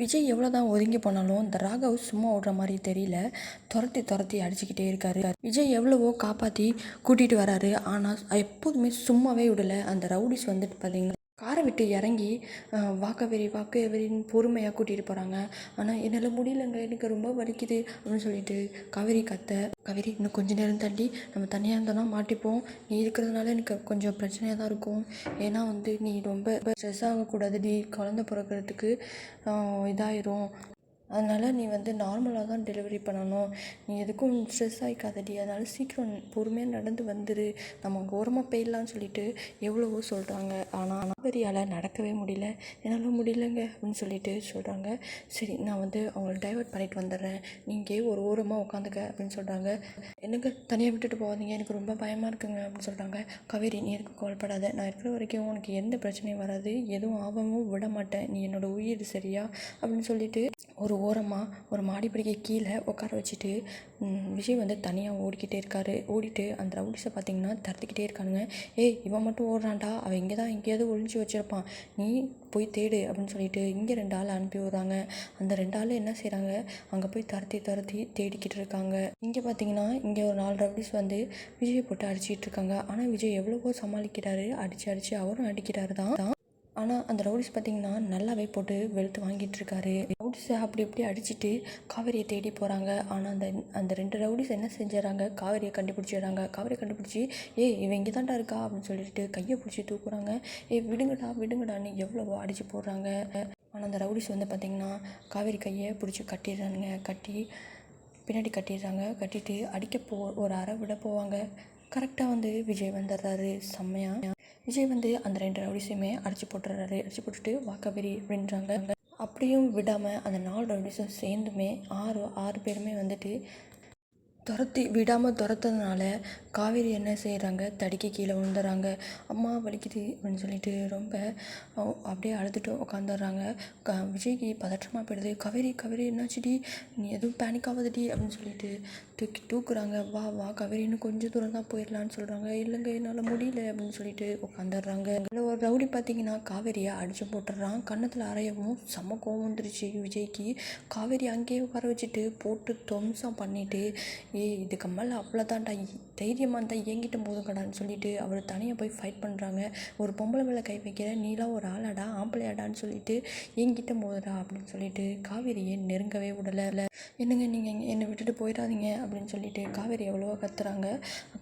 விஜய் எவ்வளோ தான் ஒதுங்கி போனாலும் இந்த ராகவ் சும்மா விடுற மாதிரி தெரியல. துரத்தி துரத்தி அடிச்சுக்கிட்டே இருக்காரு. விஜய் எவ்வளவோ காப்பாற்றி கூட்டிகிட்டு வராரு. ஆனால் எப்போதுமே சும்மாவே விடலை. அந்த ரவுடிஸ் வந்துட்டு பார்த்தீங்கன்னா காரை விட்டு இறங்கி அஹ், வாக்க எவரின்னு பொறுமையாக கூட்டிகிட்டு போகிறாங்க ஆனால் என்னால் முடியலங்க. எனக்கு ரொம்ப வலிக்குது அப்படின்னு சொல்லிட்டு காவேரி கத்த காவேரி இன்னும் கொஞ்ச நேரம் தள்ளி நம்ம தனியாக இருந்தோம்னா மாட்டிப்போம். நீ இருக்கிறதுனால எனக்கு கொஞ்சம் பிரச்சனையாக தான் இருக்கும். ஏன்னா வந்து நீ ரொம்ப ஸ்ட்ரெஸ் ஆகக்கூடாது. நீ குழந்த பிறக்கிறதுக்கு இதாயிரும். அதனால் நீ வந்து நார்மலாக தான் டெலிவரி பண்ணணும். நீ எதுக்கும் ஸ்ட்ரெஸ் ஆகிக்காதடி அதனால் சீக்கிரம் பொறுமையாக நடந்து வந்துரு. நம்ம அங்கே ஓரமாக போயிடலான்னு சொல்லிட்டு எவ்வளவோ சொல்கிறாங்க ஆனால் அனாவரியால் நடக்கவே முடியல. என்னால் முடியலங்க அப்படின்னு சொல்லிட்டு சொல்கிறாங்க சரி நான் வந்து அவங்கள டைவர்ட் பண்ணிட்டு வந்துடுறேன். நீங்கள் ஒரு ஓரமாக உட்காந்துக்க அப்படின்னு சொல்கிறாங்க எனக்கு தனியாக விட்டுட்டு போகாதீங்க. எனக்கு ரொம்ப பயமாக இருக்குங்க அப்படின்னு சொல்கிறாங்க கவேரி நீ எனக்கு கோல்படாத நான் இருக்கிற வரைக்கும் உனக்கு எந்த பிரச்சனையும் வராது. எதுவும் ஆபமும் விட மாட்டேன். நீ என்னோடய உயிர் சரியா? அப்படின்னு சொல்லிட்டு ஒரு ஓரமாக ஒரு மாடிப்படிக்கு கீழே உட்கார வச்சுட்டு விஜய் வந்து தனியாக ஓடிக்கிட்டே இருக்காரு. ஓடிட்டு அந்த ரவுடிஸை பார்த்தீங்கன்னா தரத்துக்கிட்டே இருக்கானுங்க. ஏய் இவன் மட்டும் ஓடுறான்டா. அவன் இங்கே தான் எங்கேயாவது ஒழிஞ்சு வச்சுருப்பான். நீ போய் தேடு அப்படின்னு சொல்லிட்டு இங்கே ரெண்டு ஆள் அனுப்பி விடுறாங்க. அந்த ரெண்டு ஆள் என்ன செய்கிறாங்க அங்கே போய் துரத்தி துரத்தி தேடிக்கிட்டு இருக்காங்க. இங்கே பார்த்தீங்கன்னா இங்கே ஒரு நாலு ரவுடிஸ் வந்து விஜய் போட்டு அடிச்சிட்டு இருக்காங்க. ஆனால் விஜய் எவ்வளவோ சமாளிக்கிறாரு. அடித்து அடித்து அவரும் அடிக்கிறாரு தான். ஆனால் அந்த ரவுடிஸ் பார்த்தீங்கன்னா நல்லாவே போட்டு வெளுத்து வாங்கிட்டு இருக்காரு. ரவுடிஸை அப்படி இப்படி அடிச்சுட்டு காவேரியை தேடி போகிறாங்க ஆனால் அந்த அந்த ரெண்டு ரவுடிஸ் என்ன செஞ்சிடறாங்க? காவேரியை கண்டுபிடிச்சிடுறாங்க. காவேரியை கண்டுபிடிச்சி ஏ இவன் இங்கே தான்டா இருக்கா? அப்படின்னு சொல்லிட்டு கையை பிடிச்சி தூக்குறாங்க. ஏ விடுங்கடா விடுங்கடான்னு எவ்வளவோ அடிச்சு போடுறாங்க. ஆனால் அந்த ரவுடிஸ் வந்து பார்த்தீங்கன்னா காவேரி கையை பிடிச்சி கட்டிடுறானுங்க. கட்டி பின்னாடி கட்டிடுறாங்க. கட்டிட்டு அடிக்க போ ஒரு அரை விட போவாங்க. கரெக்டாக வந்து விஜய் வந்துடுறாரு. செம்மையாக விஜய் வந்து அந்த ரெண்டு ரவுடிஸையுமே அடிச்சு போட்டுறாரு அடிச்சு போட்டுட்டு வாக்கவெறி அப்படின்றாங்க. அப்படியும் விடாமல் அந்த நாலு ரவுடிஸும் சேர்ந்துமே ஆறு ஆறு பேருமே வந்துட்டு துரத்தி விடாமல் துரத்ததுனால காவேரி என்ன செய்கிறாங்க தடுக்கி கீழே விழுந்துறாங்க. அம்மா வலிக்குது அப்படின்னு சொல்லிட்டு ரொம்ப அப்படியே அழுதுட்டு உட்காந்துடுறாங்க க விஜய்க்கு பதற்றமாக போயிடுது. காவேரி காவேரி என்னாச்சுடி? நீ எதுவும் பேனிக் ஆகாதடி அப்படின்னு சொல்லிட்டு தூக்கி தூக்குறாங்க. வா வா காவேரி இன்னும் கொஞ்சம் தூரம் தான் போயிடலான்னு சொல்கிறாங்க இல்லைங்க என்னால் முடியல அப்படின்னு சொல்லிட்டு உட்காந்துடுறாங்க இல்லை ஒரு ரவுடி பார்த்தீங்கன்னா காவேரியை அடிச்சு போட்டுடுறான் கன்னத்தில் அரையவும் செம்ம கோவம் வந்துருச்சு விஜய்க்கு. காவேரி அங்கேயே உட்கார வச்சுட்டு போட்டு துவம்சம் பண்ணிவிட்டு ஏய் இதுக்கு மேலே அவ்வளோதான்டா தைரியமாக இருந்தால் என்கிட்ட போதுங்கடான்னு சொல்லிட்டு அவர் தனியாக போய் ஃபைட் பண்ணுறாங்க ஒரு பொம்பளை மேலே கை வைக்கிற நீலாம் ஒரு ஆளாடா ஆம்பளையாடான்னு சொல்லிட்டு என்கிட்ட மோதுடா அப்படின்னு சொல்லிட்டு காவேரியை நெருங்கவே விடலை. என்னங்க நீங்கள் என்னை விட்டுட்டு போயிடாதீங்க அப்படின்னு சொல்லிட்டு காவேரி எவ்வளவோ கத்துறாங்க.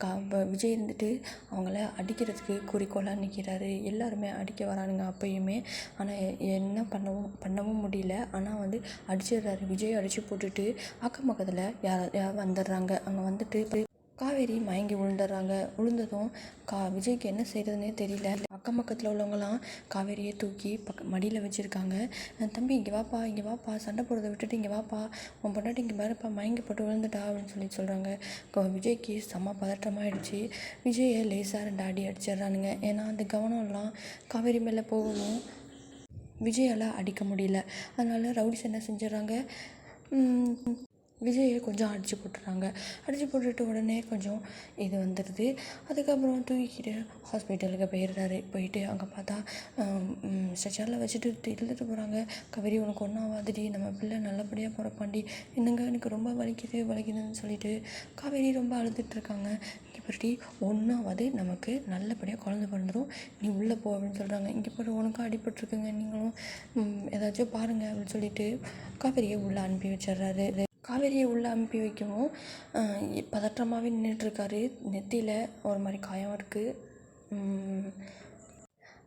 கா விஜய் இருந்துட்டு அவங்கள அடிக்கிறதுக்கு குறிக்கோளாக நிற்கிறாரு எல்லாருமே அடிக்க வரானுங்க அப்பயுமே. ஆனால் என்ன பண்ணவும் பண்ணவும் முடியல. ஆனால் வந்து அடிச்சிடுறாரு. விஜய் அடித்து போட்டுட்டு அக்கம் பக்கத்தில் யார் யார் வந்துடுறாங்க. அங்கே வந்துட்டு காவேரி மயங்கி விழுந்துடுறாங்க விழுந்ததும் கா விஜய்க்கு என்ன செய்கிறதுனே தெரியல. அக்கம் பக்கத்தில் உள்ளவங்களாம் காவேரியை தூக்கி பக்க மடியில் வச்சுருக்காங்க. தம்பி இங்கே வாப்பா இங்கே வாப்பா சண்டை போடுறதை விட்டுட்டு இங்கே வாப்பா. உன் பொண்டாட்டி இங்கே பாருப்பா மயங்கி போட்டு விழுந்துட்டா அப்படின்னு சொல்லி சொல்கிறாங்க விஜய்க்கு செம்ம பதட்டமாகிடுச்சு விஜயை லேசாக ரெண்டு அடி அடிச்சிடுறானுங்க. ஏன்னா அந்த கவனம்லாம் காவேரி மேலே போகவும் விஜயால் அடிக்க முடியல. அதனால் ரவுடிஸ் என்ன செஞ்சிடறாங்க? விஜயை கொஞ்சம் அடித்து போட்டுறாங்க. அடித்து போட்டுட்டு உடனே கொஞ்சம் இது வந்துடுது. அதுக்கப்புறம் தூக்கிக்கிட்டு ஹாஸ்பிட்டலுக்கு போயிடுறாரு. போயிட்டு அங்கே பார்த்தா ஸ்ட்ரெச்சரில் வச்சுட்டு இழுத்துட்டு போகிறாங்க கவிரி உனக்கு ஒன்றும் நம்ம பிள்ளை நல்லபடியாக பிறப்பாண்டி. என்னங்க எனக்கு ரொம்ப வலிக்குது வலிக்குதுன்னு சொல்லிட்டு காவேரி ரொம்ப அழுதுட்டு இப்படி இங்கே ஒன்றாவது நமக்கு நல்லபடியாக குழந்தை பிறந்துடும் நீ உள்ளே போ அப்படின்னு சொல்கிறாங்க இங்கே போய் உனக்கும் அடிபட்டுருக்குங்க. நீங்களும் ஏதாச்சும் பாருங்கள் அப்படின்னு சொல்லிட்டு காவேரியை உள்ளே அனுப்பி வச்சிடுறாரு. காவேரியை உள்ளே அனுப்பி வைக்கவும். பதற்றமாகவே நின்றுட்டுருக்காரு நெத்தியில் ஒரு மாதிரி காயம் இருக்குது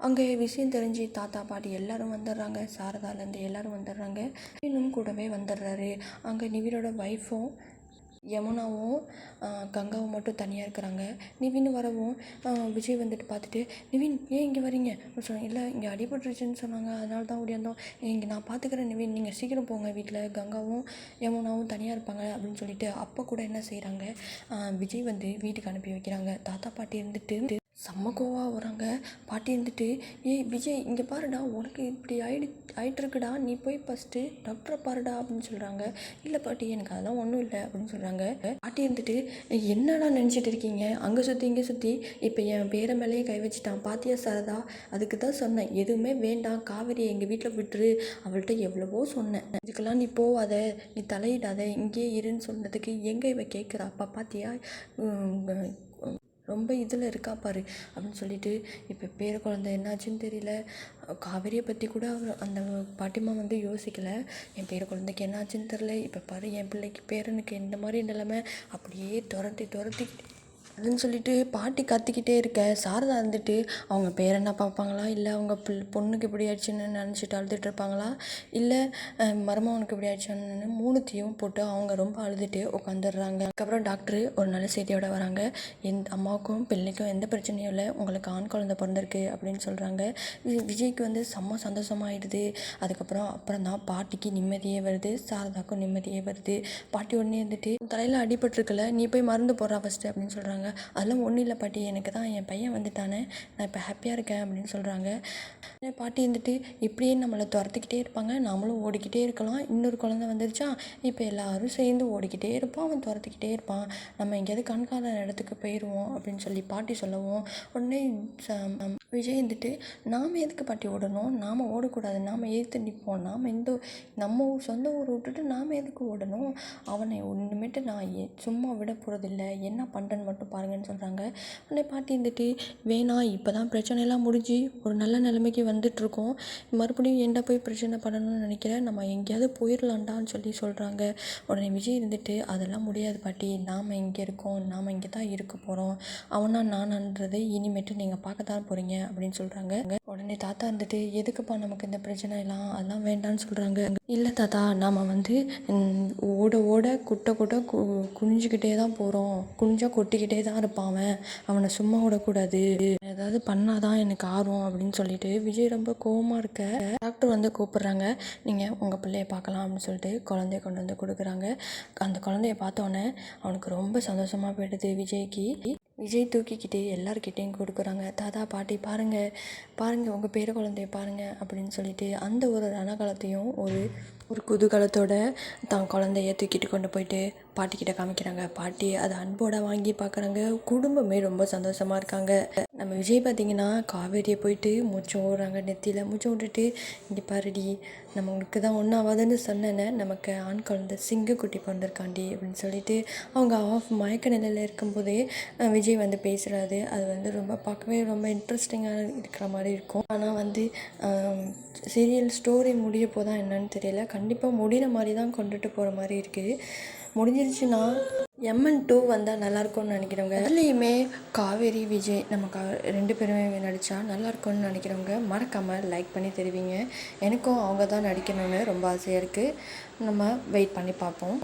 அங்கே விஷயம் தெரிஞ்சு தாத்தா பாட்டி எல்லோரும் வந்துடுறாங்க. சாரதாலேருந்து எல்லாரும் வந்துடுறாங்க. இன்னும் கூடவே வந்துடுறாரு. அங்கே நிவிரோட ஒய்ஃபும் யமுனாவும் கங்காவும் மட்டும் தனியாக இருக்கிறாங்க. நிவின் வரவும் விஜய் வந்துட்டு பார்த்துட்டு நிவின் ஏன் இங்கே வரீங்க? அப்படின்னு சொன்னாங்க. இல்லை இங்கே அடிபட்டுருச்சுன்னு சொன்னாங்க. அதனால தான் ஓடியாந்தோம் இங்கே நான் பார்த்துக்கிறேன் நிவின். நீங்கள் சீக்கிரம் போங்க வீட்டில் கங்காவும் யமுனாவும் தனியாக இருப்பாங்க. அப்படின்னு சொல்லிட்டு அப்போ கூட என்ன செய்கிறாங்க விஜய் வந்து வீட்டுக்கு அனுப்பி வைக்கிறாங்க. தாத்தா பாட்டி இருந்துட்டு செம்ம கோவா வராங்க. பாட்டி இருந்துட்டு ஏய் விஜய் இங்கே பாருடா உனக்கு இப்படி ஆயிடு ஆயிட்டுருக்குடா நீ போய் ஃபஸ்ட்டு டாக்டரை பாருடா அப்படின்னு சொல்கிறாங்க இல்லை பாட்டி எனக்கு அதெல்லாம் ஒன்றும் இல்லை அப்படின்னு சொல்கிறாங்க பாட்டி இருந்துட்டு என்னடா நினச்சிட்டு இருக்கீங்க? அங்கே சுற்றி இங்கே சுற்றி இப்போ என் பேரை மேலேயே கை வச்சுட்டான். பாத்தியா சாரதா? அதுக்கு தான் சொன்னேன். எதுவுமே வேண்டாம். காவேரி எங்கள் வீட்டில் விட்டுரு. அவள்கிட்ட எவ்வளவோ சொன்னேன். இதுக்கெல்லாம் நீ போவாத. நீ தலையிடாத. இங்கேயே இருன்னு சொன்னதுக்கு எங்கே இவ கேட்குறா அப்பா பாத்தியா ரொம்ப இதில் இருக்கா பாரு அப்படின்னு சொல்லிட்டு இப்போ பேர குழந்தை என்னாச்சுன்னு தெரியல. காவேரியை பற்றி கூட அவர் அந்த பாட்டிமா வந்து யோசிக்கலை. என் பேர குழந்தைக்கு என்னாச்சுன்னு தெரில இப்போ பாரு என் பிள்ளைக்கு பேரனுக்கு இந்த மாதிரி நிலைமை அப்படியே துரத்தி துரத்தி அப்படின்னு சொல்லிட்டு பாட்டி கத்திக்கிட்டே இருக்க. சாரதா இருந்துட்டு அவங்க பேரனை பார்ப்பாங்களா? இல்லை அவங்க பிள் பொண்ணுக்கு இப்படி ஆயிடுச்சுன்னு நினச்சிட்டு அழுதுட்டு இருப்பாங்களா? இல்லை மருமகனுக்கு இப்படி ஆயிடுச்சுன்னு மூணுத்தையும் போட்டு அவங்க ரொம்ப அழுதுட்டு உட்காந்துடுறாங்க அதுக்கப்புறம் டாக்டர் ஒரு நல்ல செய்தியோட வராங்க. எந்த அம்மாவுக்கும் பிள்ளைக்கும் எந்த பிரச்சனையும் இல்லை. உங்களுக்கு ஆண் குழந்தை பிறந்திருக்கு அப்படின்னு சொல்கிறாங்க விஜய்க்கு வந்து செம்ம சந்தோஷமாயிடுது. அதுக்கப்புறம் அப்புறம் தான் பாட்டிக்கு நிம்மதியே வருது. சாரதாக்கும் நிம்மதியே வருது. பாட்டி உடனே வந்துட்டு தலையில் அடிபட்டிருக்குல்ல நீ போய் மருந்து போடுறா ஃபஸ்ட்டு அப்படின்னு சொல்கிறாங்க அதெல்லாம் ஒன்றும் இல்லை பாட்டி எனக்கு தான் என் பையன் வந்துட்டானே. நான் இப்போ ஹாப்பியாக இருக்கேன் அப்படின்னு சொல்கிறாங்க பாட்டி இருந்துட்டு இப்படியே நம்மளை துரத்திக்கிட்டே இருப்பாங்க. நாமளும் ஓடிக்கிட்டே இருக்கலாம். இன்னொரு குழந்தை வந்துருச்சா? இப்போ எல்லாரும் சேர்ந்து ஓடிக்கிட்டே இருப்போம். அவன் துரத்திக்கிட்டே இருப்பான். நம்ம எங்கேயாவது கண்காத இடத்துக்கு போயிடுவோம் அப்படின்னு சொல்லி பாட்டி சொல்லவும். உடனே ச- விஜய் இருந்துட்டு நாம் எதுக்கு பாட்டி ஓடணும்? நாம் ஓடக்கூடாது. நாம் எதிர்த்து நிற்போம் நாம் இந்த நம்ம ஊர் சொந்த ஊர் விட்டுட்டு நாம் எதுக்கு ஓடணும்? அவனை ஒன்றுமேட்டு நான் சும்மா விட போகிறதில்ல என்ன பண்ணுறேன்னு மட்டும் பாருங்கன்னு சொல்கிறாங்க உடனே பாட்டி இருந்துட்டு வேணாம் இப்போ தான் பிரச்சனையெல்லாம் முடிஞ்சு ஒரு நல்ல நிலைமைக்கு வந்துட்டுருக்கோம். மறுபடியும் ஏன்டா போய் பிரச்சனை பண்ணணும்னு நினைக்கிறேன் நம்ம எங்கேயாவது போயிடலான்டான்னு சொல்லி சொல்கிறாங்க உடனே விஜய் இருந்துட்டு அதெல்லாம் முடியாது பாட்டி. நாம் இங்கே இருக்கோம். நாம் இங்கே தான் இருக்க போகிறோம் அவனா நானான்றதை இனிமேட்டு நீங்கள் பார்க்க தான் போகிறீங்க அப்படின்னு சொல்கிறாங்க உடனே தாத்தா இருந்துட்டு எதுக்குப்பா நமக்கு இந்த பிரச்சனை எல்லாம் அதெல்லாம் வேண்டாம்னு சொல்கிறாங்க இல்லை தாத்தா. நாம் வந்து ஓட ஓட குட்ட குட்ட கு குனிஞ்சுக்கிட்டே தான் போகிறோம் குனிஞ்சா கொட்டிக்கிட்டே தான் இருப்பான் அவன். அவனை சும்மா விடக்கூடாது. ஏதாவது பண்ணால் தான் எனக்கு ஆர்வம் அப்படின்னு சொல்லிட்டு விஜய் ரொம்ப கோவமாக இருக்க. டாக்டர் வந்து கூப்பிட்றாங்க. நீங்கள் உங்கள் பிள்ளைய பார்க்கலாம் அப்படின்னு சொல்லிட்டு குழந்தைய கொண்டு வந்து கொடுக்குறாங்க. அந்த குழந்தைய பார்த்தோன்னே அவனுக்கு ரொம்ப சந்தோஷமாக போயிடுது விஜய்க்கு. விஜய் தூக்கிக்கிட்டு எல்லார்கிட்டேயும் கொடுக்குறாங்க. தாத்தா பாட்டி பாருங்கள் பாருங்கள் உங்கள் பேர குழந்தைய பாருங்கள் அப்படின்னு சொல்லிட்டு அந்த ஒரு ரணகாலத்தையும் ஒரு ஒரு குதூகலத்தோட தான் குழந்தைய தூக்கிட்டு கொண்டு போயிட்டு பாட்டிக்கிட்ட காமிக்கிறாங்க. பாட்டி அதை அன்போட வாங்கி பார்க்குறாங்க. குடும்பமே ரொம்ப சந்தோஷமாக இருக்காங்க. நம்ம விஜய் பார்த்தீங்கன்னா காவேரியை போயிட்டு மூச்சம் ஓடுறாங்க நெத்தியில் மூச்சம் விட்டுட்டு இங்கே பாருடி நம்மளுக்கு தான் ஒன்றும் ஆகாதுன்னு சொன்னேனே நமக்கு ஆண் குழந்தை சிங்கக்குட்டி பிறந்திருக்காண்டி அப்படின்னு சொல்லிட்டு அவங்க ஆஃப் மயக்க நிலையில் இருக்கும்போதே விஜய் வந்து பேசுகிறாரு அது வந்து ரொம்ப பார்க்கவே ரொம்ப இன்ட்ரெஸ்டிங்காக இருக்கிற மாதிரி இருக்கும். ஆனால் வந்து சீரியல் ஸ்டோரி முடிய போதான் என்னன்னு தெரியல. கண்டிப்பாக முடிகிற மாதிரி தான் கொண்டுட்டு போகிற மாதிரி இருக்குது முடிஞ்சிருச்சுன்னா எம்என் டூ வந்தால் நல்லாயிருக்கும்னு நினைக்கிறவங்க. அதுலேயுமே காவேரி விஜய் நம்ம கா ரெண்டு பேருமே நடித்தா நல்லாயிருக்கும்னு நினைக்கிறவங்க மறக்காமல் லைக் பண்ணி தெரிவிங்க. எனக்கும் அவங்க தான் நடிக்கணும்னு ரொம்ப ஆசையாக இருக்குது நம்ம வெயிட் பண்ணி பார்ப்போம்.